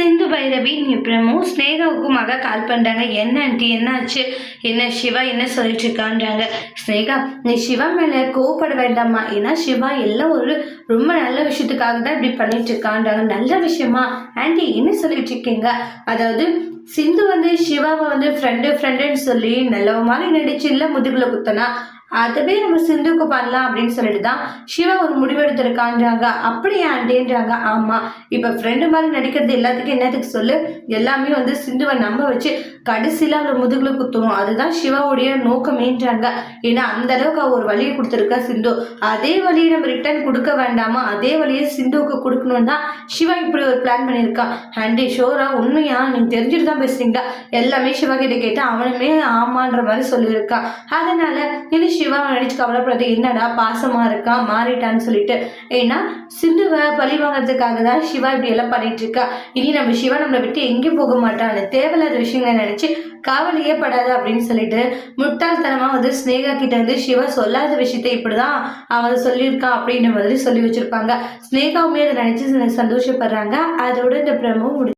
சிந்து பைரவி பிரமு ஸ்னேகாவுக்கும் மக கால் பண்ணுறாங்க என்ன ஆண்டி என்னாச்சு? என்ன சிவா என்ன சொல்லிட்டு இருக்கான்றாங்க? ஸ்னேகா நீ சிவா மேலே கோவப்பட வேண்டாமா ஏன்னா சிவா எல்லாம் ஒரு ரொம்ப நல்ல விஷயத்துக்காக தான் இப்படி பண்ணிட்டு இருக்கான்றாங்க. நல்ல விஷயமா? ஆண்டி என்ன சொல்லிட்டு இருக்கீங்க? அதாவது சிந்து வந்து சிவாவை வந்து ஃப்ரெண்டு ஃப்ரெண்டுன்னு சொல்லி நல்லவ மாதிரி நடிச்சு இல்லை முதுகில் குத்தனா அதுவே நம்ம சிந்துக்கு பண்ணலாம் அப்படின்னு சொல்லிட்டு தான் சிவா ஒரு முடிவெடுத்திருக்கான்றாங்க அப்படியா ஆண்டின்றாங்க ஆமாம் இப்போ ஃப்ரெண்டு மாதிரி நடிக்கிறது எல்லாத்துக்கும் என்னத்துக்கு சொல்லு? எல்லாமே வந்து சிந்துவை நம்ப வச்சு கடைசியில் அவளை முதுகுல குத்துவோம். அதுதான் சிவாவுடைய நோக்கமேன்றாங்க. ஏன்னா அந்த அளவுக்கு அவ ஒரு வழியை கொடுத்துருக்கா சிந்து. அதே வழியை நம்ம ரிட்டர்ன் கொடுக்க வேண்டாமா? அதே வழியை சிந்துவுக்கு கொடுக்கணும் தான் சிவா இப்படி ஒரு பிளான் பண்ணியிருக்கான் ஆண்டி ஷோரா உண்மையா? நீங்க தெரிஞ்சுட்டு தான் பேசுறீங்களா? எல்லாமே சிவா கிட்ட கேட்டு அவனுமே ஆமான்ற மாதிரி சொல்லியிருக்கான் அதனால இனி சிவா நினச்சி கவலைப்படுறது என்னடா பாசமாக இருக்கான் மாறிட்டான்னு சொல்லிட்டு. ஏன்னா சிந்துவை பழி வாங்குறதுக்காக தான் சிவா இப்படி எல்லாம் பண்ணிட்டு இருக்கா இனி நம்ம சிவா நம்மளை விட்டு எங்கேயும் போக மாட்டான்னு தேவையில்லாத விஷயங்களை நினச்சி காவலையே படாது அப்படின்னு சொல்லிட்டு முட்டாள்தனமாக வந்து ஸ்னேகா கிட்ட வந்து சிவா சொல்லாத விஷயத்த இப்படிதான் அவன் சொல்லியிருக்கான் அப்படின்ற மாதிரி சொல்லி வச்சிருப்பாங்க. ஸ்னேகாவுமே அதை நினச்சி சந்தோஷப்படுறாங்க. அதோட இந்த பிரமும் முடி